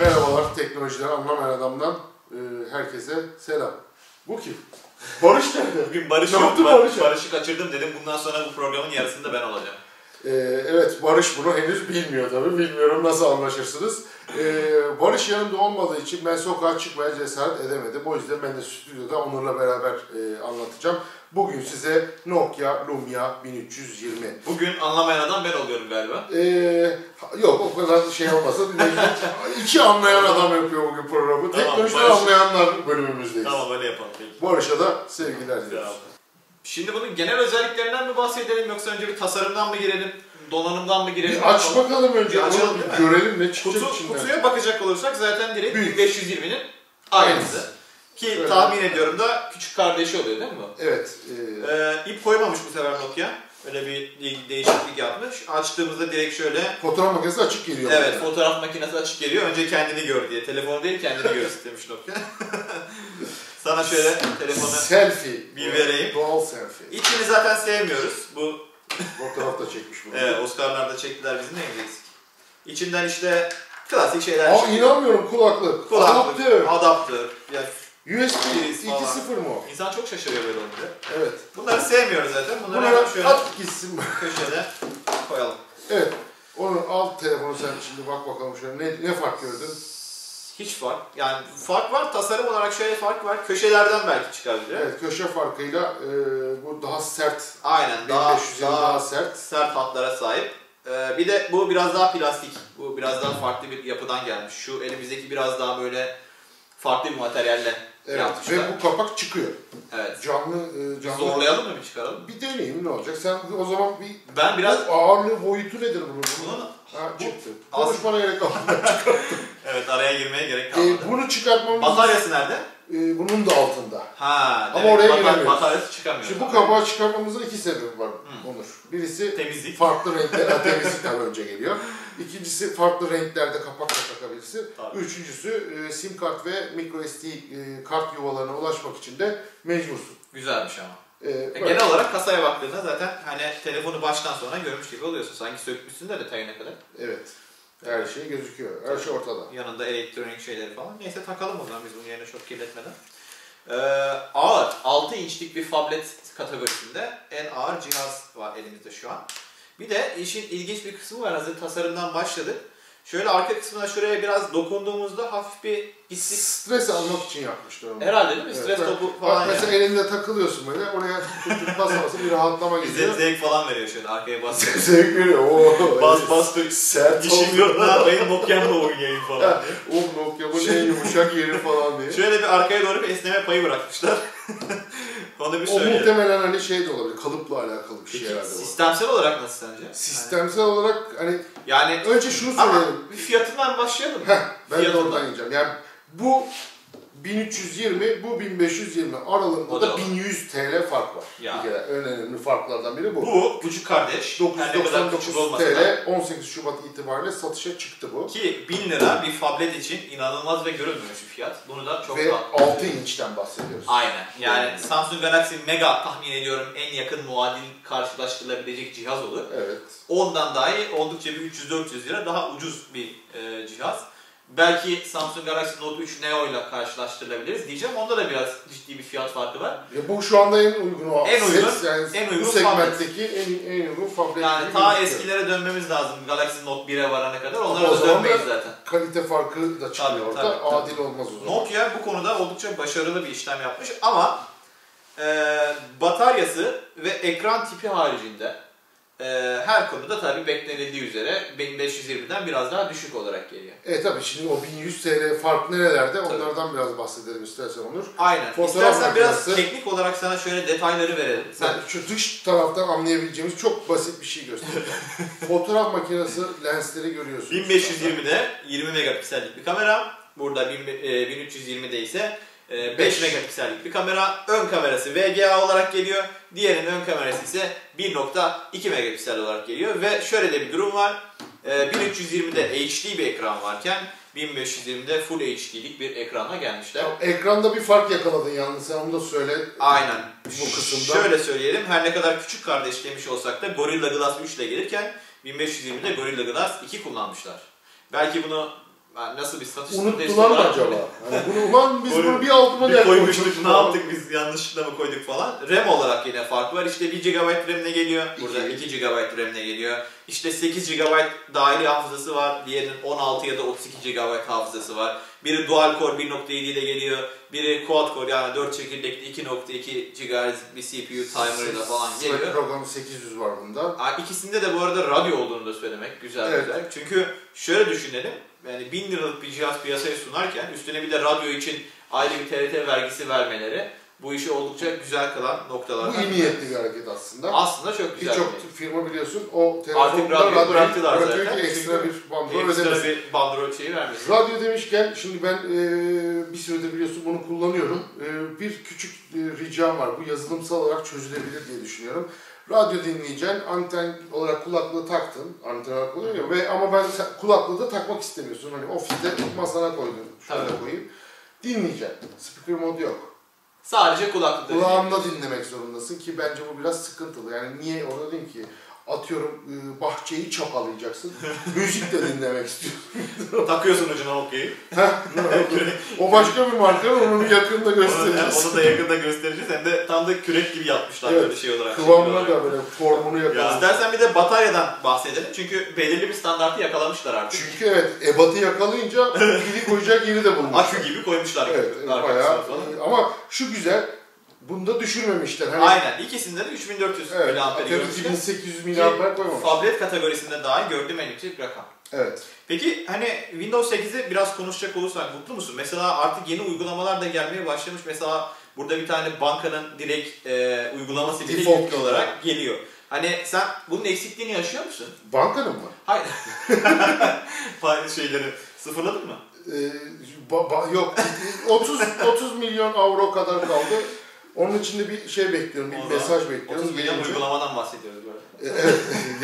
Merhabalar, teknolojiden anlamayan adamdan e, herkese selam. Bu kim? Barış nerede? Bugün Barış Ne yok. yaptı Bar- Barış? Barış'ı kaçırdım dedim. Bundan sonra bu programın yarısında ben olacağım. E, evet, Barış bunu henüz bilmiyor tabii. Bilmiyorum nasıl anlaşırsınız. E, Barış yanımda olmadığı için ben sokağa çıkmaya cesaret edemedim. O yüzden ben de stüdyoda Onur'la beraber e, anlatacağım. Bugün size Nokia Lumia 1320 Bugün anlamayan adam ben oluyorum galiba. Ee, yok o kadar şey olmasın. İki anlayan adam yapıyor bugün programı. Tamam, Teknolojiden Barış. anlayanlar bölümümüzdeyiz. Tamam öyle yapalım. Peki. Barış'a da sevgiler diliyoruz. Şimdi bunun genel özelliklerinden mi bahsedelim yoksa önce bir tasarımdan mı girelim? Donanımdan mı girelim? Bir aç bakalım önce. Bir açalım değil mi? görelim ne çıkacak Kutu, içinden. kutuya bakacak olursak zaten direkt Büyük. 1520'nin aynısı. Ki Şöyle. tahmin ediyorum da küçük kardeşi oluyor değil mi bu? Evet. e, Ee, ip koymamış bu sefer Nokia. Öyle bir de- değişiklik yapmış. Açtığımızda direkt şöyle fotoğraf makinesi açık geliyor. Evet, mesela. fotoğraf makinesi açık geliyor. Önce kendini gör diye. Telefonu değil, kendini gör istemiş Nokia. Sana şöyle telefonu... Selfie. Bir vereyim. Doğal selfie. İçini zaten sevmiyoruz. Bu Fotoğraf da çekmiş bunu. evet, Oscar'larda çektiler bizim neyimiz eksik. İçinden işte klasik şeyler Aa çıkıyor. inanmıyorum kulaklık. Kulaklık, Adaptör. adaptör. Ya, USB Priz 2.0 falan. mu? insan çok şaşırıyor böyle olunca. Evet. Bunları sevmiyoruz zaten. Bunları hemen şöyle at gitsin. köşede koyalım. evet. Onun alt telefonu sen şimdi bak bakalım şöyle ne, ne fark gördün? Hiç fark. Yani fark var. Tasarım olarak şöyle fark var. Köşelerden belki çıkabilir. Evet köşe farkıyla e, bu daha sert. Aynen. Daha, 1500 daha, daha sert. sert hatlara sahip. Ee, bir de bu biraz daha plastik. Bu biraz daha farklı bir yapıdan gelmiş. Şu elimizdeki biraz daha böyle farklı bir materyalle Evet. yapmışlar. Ve bu kapak çıkıyor. Evet. Canlı e, canlı. Zorlayalım mı bir çıkaralım? Bir deneyim ne olacak? Sen o zaman bir Ben biraz ağırlığı boyutu nedir bunun? Bunun ha, bu- çıktı. Konuşmana gerek yok. evet araya girmeye gerek e, kalmadı. bunu çıkartmamız Bataryası nerede? e, bunun da altında. Ha, Ama oraya batar- giremiyoruz. Bataryası çıkamıyor. Şimdi bu kapağı çıkarmamızın iki sebebi var Onur. Birisi Temizlik. farklı renkler, ha, temizlik tabii önce geliyor. İkincisi farklı renklerde kapak da takabilirsin. Tabii. Üçüncüsü e, sim kart ve micro SD e, kart yuvalarına ulaşmak için de mecbursun. Güzelmiş ama. E, E, böyle. Genel olarak kasaya baktığında zaten hani telefonu baştan sona görmüş gibi oluyorsun. Sanki sökmüşsün de detayına kadar. Evet. Her şey gözüküyor. Her şey ortada. Yanında elektronik şeyleri falan. Neyse takalım o zaman biz bunun yerine çok kirletmeden. Ee, ağır. 6 inçlik bir tablet kategorisinde en ağır cihaz var elimizde şu an. Bir de işin ilginç bir kısmı var. Hazır tasarımdan başladık. Şöyle arka kısmına şuraya biraz dokunduğumuzda hafif bir pislik. Stres almak için yapmışlar onu. Herhalde değil mi? Stres ben- topu bak falan Mesela yani. elinde takılıyorsun böyle. Oraya basa basa bir rahatlama Bize geliyor. zevk falan veriyor şöyle arkaya bas. Zevk veriyor. Oo, bas evet. bas dök. Sert Dişim yok ne yapayım Nokia'mla oynayayım falan diye. O Nokia bu ne yumuşak yeri falan diye. Şöyle bir arkaya doğru bir esneme payı bırakmışlar. Onu bir O muhtemelen hani şey de olabilir, kalıpla alakalı bir şey Peki herhalde sistemsel olarak nasıl sence? Sistemsel olarak hani Yani önce şunu ama söyleyelim. bir fiyatından başlayalım. Heh, ben de Fiyatından. oradan yiyeceğim. Yani bu 1320, bu 1520 aralığında O da da 1100 TL fark var. Ya. Bir kere en önemli farklardan biri bu. Bu küçük kardeş. Her ne kadar 999 küçük olmasa da. TL 18 Şubat itibariyle satışa çıktı bu. Ki 1000 lira bir tablet için inanılmaz ve görülmemiş bir fiyat. Bunu da çok Ve rahat. 6 inçten bahsediyoruz. Aynen. Yani Samsung Galaxy Mega tahmin ediyorum en yakın muadil karşılaştırılabilecek cihaz olur. Evet. Ondan dahi oldukça bir 300-400 lira daha ucuz bir e, cihaz. Belki Samsung Galaxy Note 3 Neo ile karşılaştırılabiliriz diyeceğim. Onda da biraz ciddi bir fiyat farkı var. Ya bu şu anda en uygun o. En uygun, Ses, yani en bu uygun segmentteki en, en uygun fabrik. Yani ta gözüküyor. eskilere dönmemiz lazım Galaxy Note 1'e varana kadar. Onlara da dönmeyiz zaten. kalite farkı da çıkıyor Tabii, orada. tabii, tabii. Adil olmaz o zaman. Nokia bu konuda oldukça başarılı bir işlem yapmış ama e, bataryası ve ekran tipi haricinde e, her konuda tabii beklenildiği üzere 1520'den biraz daha düşük olarak geliyor. E tabii şimdi o 1100 TL fark nerelerde onlardan biraz bahsedelim istersen Onur. Aynen. Fotoğraf İstersen biraz makinesi- teknik olarak sana şöyle detayları verelim. Sen Sen şu dış taraftan anlayabileceğimiz çok basit bir şey göstereceğim. Fotoğraf makinesi lensleri görüyorsunuz. 1520'de 20 megapiksellik bir kamera. Burada 1000 e, 1320'de ise 5 Beş. megapiksellik bir kamera. Ön kamerası VGA olarak geliyor. Diğerinin ön kamerası ise 1.2 megapiksel olarak geliyor. Ve şöyle de bir durum var. E, 1320'de HD bir ekran varken 1520'de Full HD'lik bir ekrana gelmişler. Ekranda bir fark yakaladın yalnız sen onu da söyle. Aynen. Bu kısımda. Şöyle söyleyelim. Her ne kadar küçük kardeş demiş olsak da Gorilla Glass 3 ile gelirken 1520'de Gorilla Glass 2 kullanmışlar. Belki bunu yani nasıl bir satış Unuttular mı acaba? Yani bunu ulan biz bunu bir altıma bir koymuştuk ne yaptık biz yanlışlıkla mı koyduk falan. RAM olarak yine fark var. İşte 1 GB RAM'le geliyor. Burada İki. 2 GB RAM'le geliyor. İşte 8 GB dahili hafızası var. Diğerinin 16 ya da 32 GB hafızası var. Biri dual core 1.7 ile geliyor. Biri quad core yani 4 çekirdekli 2.2 GHz bir CPU timer ile falan geliyor. Snapdragon 800 var bunda. Aa, İkisinde de bu arada radyo olduğunu da söylemek güzel Evet. güzel. Çünkü şöyle düşünelim. Yani 1000 liralık bir cihaz piyasaya sunarken üstüne bir de radyo için ayrı bir TRT vergisi vermeleri bu işi oldukça güzel kılan Bu noktalardan. iyi niyetli bir hareket aslında. Aslında çok güzel. Birçok bir şey. firma biliyorsun o telefonda radyoyu radyoyu bıraktılar bırakıyor zaten. ekstra bir bandrol Ekstra bir bandrol şeyi vermesin. Radyo demişken şimdi ben e, bir süredir biliyorsun bunu kullanıyorum. E, bir küçük e, ricam var. Bu yazılımsal olarak çözülebilir diye düşünüyorum. Radyo dinleyeceksin, anten olarak kulaklığı taktın, anten olarak kullanıyor ve ama ben kulaklığı da takmak istemiyorsun. Hani ofiste masana koydun, şöyle Tabii. koyayım. Dinleyeceksin. Speaker mod yok. Sadece kulaklıkta. Kulağında dinlemek zorundasın ki bence bu biraz sıkıntılı. Yani niye orada diyeyim ki atıyorum e, bahçeyi çapalayacaksın. Müzik de dinlemek istiyorsun. Takıyorsun ucuna okey. o başka bir marka onu yakında Onu, göstereceğiz. onu da yakında göstereceğiz. Hem de tam da kürek gibi yapmışlar Evet, böyle şey olarak. Kıvamına olarak. da böyle formunu Ya yakalasın. istersen bir de bataryadan bahsedelim. Çünkü belirli bir standartı yakalamışlar artık. Çünkü evet ebatı yakalayınca pili koyacak yeri de bulmuşlar. Akü gibi koymuşlar. Evet arkasına bayağı falan. e, ama şu güzel bunda düşürmemişler. Hani, Aynen. İkisinde de 3400 Evet, atıyorum görmüşler. 2800 mAh koymamış. Fablet kategorisinde dahi gördüğüm en yüksek rakam. Evet. Peki hani Windows 8'i biraz konuşacak olursak mutlu musun? Mesela artık yeni uygulamalar da gelmeye başlamış. Mesela burada bir tane bankanın direkt e, uygulaması bile yüklü olarak geliyor. Hani sen bunun eksikliğini yaşıyor musun? Bankanın mı? Hayır. Faiz şeyleri sıfırladın mı? Ee, ba- ba- yok 30 30 milyon avro kadar kaldı. Onun için de bir şey bekliyorum, bir mesaj zaman bekliyorum. 30 milyon uygulamadan bahsediyoruz bu arada. Evet,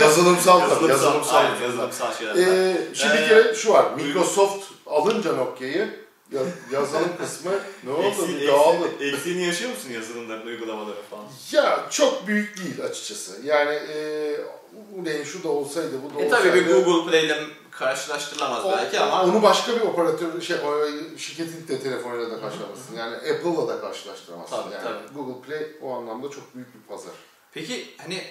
yazılımsal tabii, yazılımsal. Aynen, yazılımsal şeylerden. Ee, şimdi bir Ee, kere şu var, Microsoft alınca Nokia'yı ya- yazılım kısmı ne oldu? Eksi- Bir dağıldı. eksi- Eksiğini yaşıyor musun yazılımların, uygulamaların falan? Ya çok büyük değil açıkçası. Yani e, şu da olsaydı, bu da E olsaydı. tabii bir Google Play ile karşılaştırılamaz O- belki ama Onu başka bir operatör, şey, şirketin de telefonuyla da karşılaştıramazsın. Yani Apple'la da karşılaştıramazsın. Tabii, yani tabii. Google Play o anlamda çok büyük bir pazar. peki hani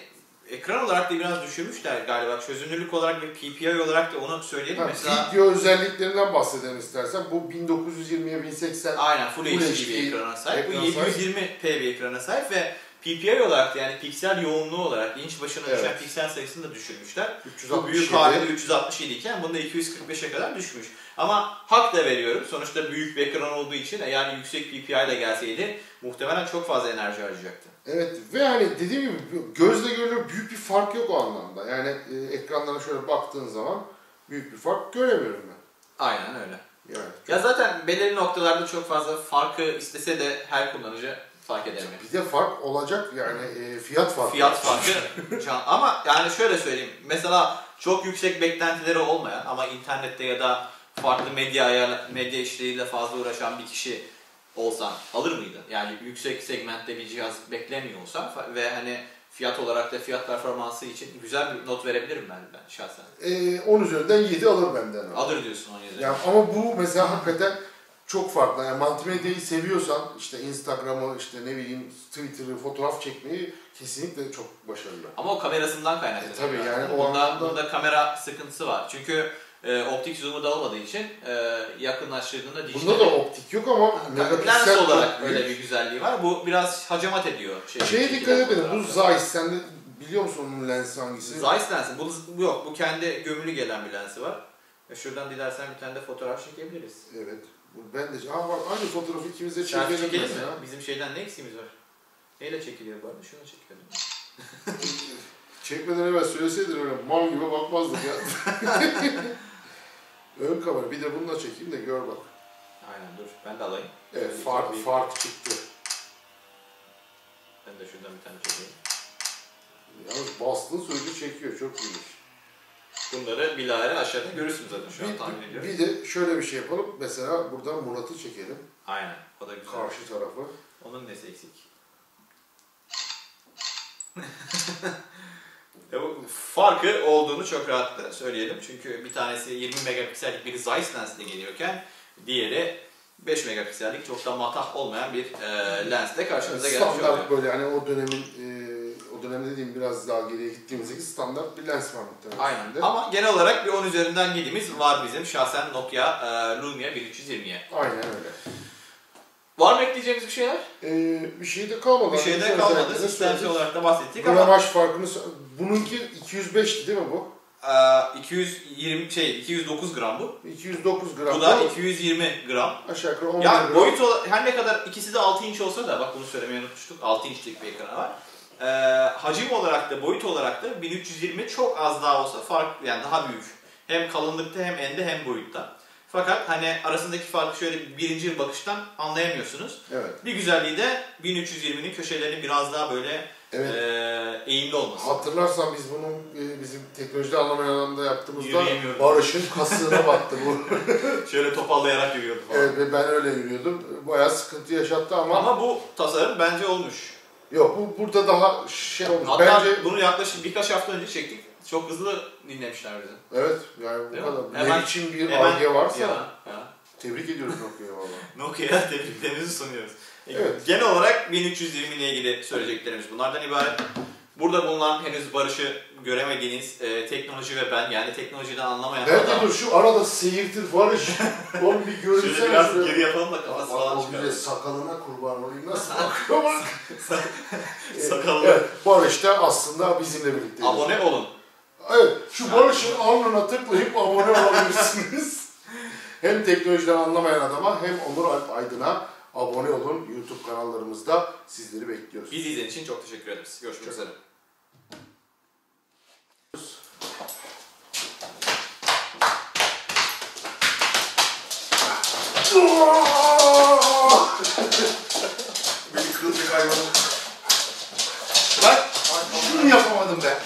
ekran olarak da biraz düşürmüşler galiba. Çözünürlük olarak ve PPI olarak da onu söyleyelim. Ha, Mesela Video özelliklerinden bahsedelim istersen. Bu 1920'ye 1080 aynen Full, Full HD HD bir ekrana sahip. Bu ekran sahip. 720p bir ekrana sahip ve PPI olarak da yani piksel yoğunluğu olarak inç başına düşen Evet. piksel sayısını da düşürmüşler. Bu 367. büyük haliyle 367 iken bunda 245'e kadar düşmüş. Ama hak da veriyorum. Sonuçta büyük bir ekran olduğu için yani yüksek PPI ile gelseydi muhtemelen çok fazla enerji harcayacaktı. Evet ve hani dediğim gibi gözle görülür büyük bir fark yok o anlamda. Yani e, ekranlara şöyle baktığın zaman büyük bir fark göremiyorum ben. Aynen öyle. Yani Ya zaten belirli noktalarda çok fazla farkı istese de her kullanıcı fark edemiyor. bir de fark olacak yani e, fiyat farkı. Fiyat farkı ama yani şöyle söyleyeyim. Mesela çok yüksek beklentileri olmayan ama internette ya da farklı medya ayar, medya işleriyle fazla uğraşan bir kişi olsan alır mıydın? Yani yüksek segmentte bir cihaz beklemiyor olsan fa- ve hani fiyat olarak da fiyat performansı için güzel bir not verebilirim ben ben şahsen. E, 10 üzerinden 7 alır benden. Alır diyorsun onun yerine. Yani ama bu mesela hakikaten çok farklı. Yani multimedyayı seviyorsan işte Instagram'ı işte ne bileyim Twitter'ı fotoğraf çekmeyi kesinlikle çok başarılı. Ama o kamerasından kaynaklanıyor. E, tabii yani o bunda, anlamda- bunda kamera sıkıntısı var. Çünkü e, optik zoom'u da olmadığı için e, yakınlaştırdığında dijital Bunda da optik yok ama lens megapiksel olarak çok öyle büyük. bir güzelliği var. Bu biraz hacamat ediyor. Şey, Şeye dikkat edin. Bu. Zeiss. Sen de biliyor musun onun lensi hangisi? Zeiss lensi. Bu, bu yok. Bu kendi gömülü gelen bir lensi var. E, şuradan dilersen bir tane de fotoğraf çekebiliriz. Evet. Ben de Aa, bak, aynı fotoğrafı ikimiz de Selfie çekelim mi? mesela. Bizim şeyden ne eksiğimiz var? Neyle çekiliyor bu arada? Şunu çekelim. Çekmeden evvel söyleseydin öyle mal gibi bakmazdık ya. Ön kamera. Bir de bununla çekeyim de gör bak. Aynen dur. Ben de alayım. Evet Şöyle fark, bir- fark çıktı. Ben de şuradan bir tane çekeyim. Yalnız bastığın sürece çekiyor. Çok iyiymiş. Bunları bilahare aşağıda görürsünüz zaten şu an tahmin Bir, ediyorum. bir de şöyle bir şey yapalım. Mesela buradan Murat'ı çekelim. Aynen. O da güzel. Karşı tarafı. Onun nesi eksik? Bu farkı olduğunu çok rahatlıkla söyleyelim. Çünkü bir tanesi 20 megapiksellik bir Zeiss lensle geliyorken diğeri 5 megapiksellik çok da matah olmayan bir e, lensle karşımıza gelmiş oluyor. standart böyle yani o dönemin e, o dönem dediğim biraz daha geriye gittiğimizdeki standart bir lens var muhtemelen. Aynen. üstünde. Ama genel olarak bir 10 üzerinden gidimiz var bizim şahsen Nokia e, Lumia 1320'ye. Aynen öyle. Var mı ekleyeceğimiz bir şeyler? Ee, bir şey de kalmadı. Bir şey de kalmadı. Sistemsel olarak da bahsettik ama Gramaj farkını bununki 205'ti değil mi bu? e, 220 şey 209 gram bu. 209 gram. Bu da 220 gram. aşağı yukarı 11 Ya gram. boyut ola- her ne kadar ikisi de 6 inç olsa da bak bunu söylemeyi unutmuştuk. 6 inçlik bir ekranı var. Ee, hacim olarak da boyut olarak da 1320 çok az daha olsa fark yani daha büyük. Hem kalınlıkta hem ende hem boyutta. Fakat hani arasındaki farkı şöyle birinci bakıştan anlayamıyorsunuz. Evet. Bir güzelliği de 1320'nin köşelerinin biraz daha böyle Evet. eee, eğimli olması. Hatırlarsan biz bunun e, bizim teknolojide anlamayan adamda yaptığımızda. Barış'ın kasığına battı bu. Şöyle topallayarak yürüyordu falan. evet ve ben öyle yürüyordum. Bayağı sıkıntı yaşattı ama, Ama bu tasarım bence olmuş. Yok bu burada daha şey olmuş. Hatta Bence bunu yaklaşık birkaç hafta önce çektik. Çok hızlı dinlemişler bizi. evet yani bu Değil mi? kadar. Hemen- ne için bir Hemen- arge varsa Ya, ya. tebrik ediyoruz Nokia'ya valla. Nokia'ya tebriklerimizi sunuyoruz. Evet. Genel olarak 1320 ile ilgili söyleyeceklerimiz bunlardan ibaret. Burada bulunan henüz Barış'ı göremediğiniz e, teknoloji ve ben yani teknolojiden anlamayan Nerede adam. dur şu arada seyirtir Barış. Oğlum bir Şöyle görünsene biraz şuraya. geri yapalım da kafası falan çıkar. bile sakalına kurban olayım. Nasıl bakıyor bak. Sakallı. Evet, Barış da aslında bizimle birlikte. Abone olun. Evet, şu Barış'ın alnına tıklayıp abone olabilirsiniz. hem teknolojiden anlamayan adama hem Onur Alp Aydın'a abone olun. YouTube kanallarımızda sizleri bekliyoruz. Bizi izlediğiniz için çok teşekkür ederiz. Görüşmek üzere. 미리 그런 데가 이거. 나? 아, 충분히 아파하는데.